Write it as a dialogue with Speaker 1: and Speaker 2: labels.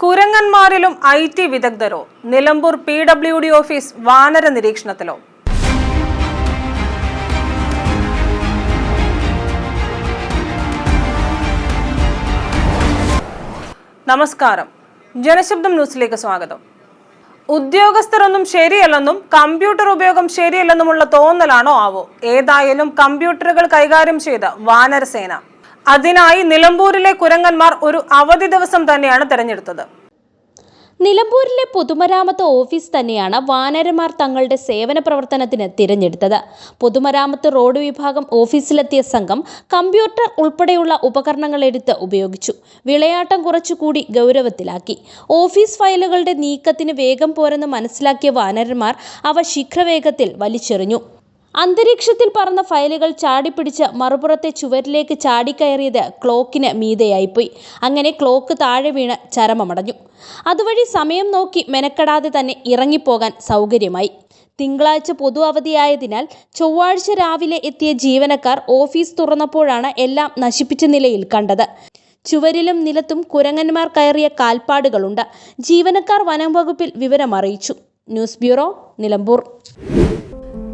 Speaker 1: കുരങ്ങന്മാരിലും I T വിദഗ്ധരോ. Nilambur P W D office വാനര നിരീക്ഷണത്തിലോ. നമസ്കാരം. ജനശബ്ദം ന്യൂസിലേക്ക് സ്വാഗതം. ഉദ്യോഗസ്ഥരൊന്നും ശരിയല്ലെന്നും കമ്പ്യൂട്ടർ ഉപയോഗം ശരിയല്ലെന്നുമുള്ള തോന്നലാണോ ആവോ. ഏതായാലും കമ്പ്യൂട്ടറുകൾ കൈകാര്യം ചെയ്ത വാനരസേന. അതിനായി നിലമ്പൂരിലെ കുരങ്ങന്മാർ ഒരു അവധി ദിവസം തന്നെയാണ് തെരഞ്ഞെടുത്തത്.
Speaker 2: നിലമ്പൂരിലെ പൊതുമരാമത്ത് ഓഫീസ് തന്നെയാണ് വാനരമാർ തങ്ങളുടെ സേവന പ്രവർത്തനത്തിന് തിരഞ്ഞെടുത്തത്. പൊതുമരാമത്ത് റോഡ് വിഭാഗം ഓഫീസിലെത്തിയ സംഘം കമ്പ്യൂട്ടർ ഉൾപ്പെടെയുള്ള ഉപകരണങ്ങൾ എടുത്ത് ഉപയോഗിച്ചു. വിളയാട്ടം കുറച്ചുകൂടി ഗൗരവത്തിലാക്കി. ഓഫീസ് ഫയലുകളുടെ നീക്കത്തിന് വേഗം പോരെന്ന് മനസ്സിലാക്കിയ വാനരന്മാർ അവ ശീഘ്രവേഗത്തിൽ വലിച്ചെറിഞ്ഞു. അന്തരീക്ഷത്തിൽ പറന്ന ഫയലുകൾ ചാടിപ്പിടിച്ച് മറുപുറത്തെ ചുവരിലേക്ക് ചാടിക്കയറിയത് ക്ലോക്കിന് മീതെയായിപ്പോയി. അങ്ങനെ ക്ലോക്ക് താഴെ വീണ് ചരമമടഞ്ഞു. അതുവഴി സമയം നോക്കി മെനക്കെടാതെ തന്നെ ഇറങ്ങിപ്പോകാൻ സൗകര്യമായി. തിങ്കളാഴ്ച പൊതു അവധിയായതിനാൽ ചൊവ്വാഴ്ച രാവിലെ എത്തിയ ജീവനക്കാർ ഓഫീസ് തുറന്നപ്പോഴാണ് എല്ലാം നശിപ്പിച്ച നിലയിൽ കണ്ടത്. ചുവരിലും നിലത്തും കുരങ്ങന്മാർ കയറിയ കാൽപ്പാടുകളുണ്ട്. ജീവനക്കാർ വനം വകുപ്പിൽ വിവരമറിയിച്ചു. News bureau Nilambur.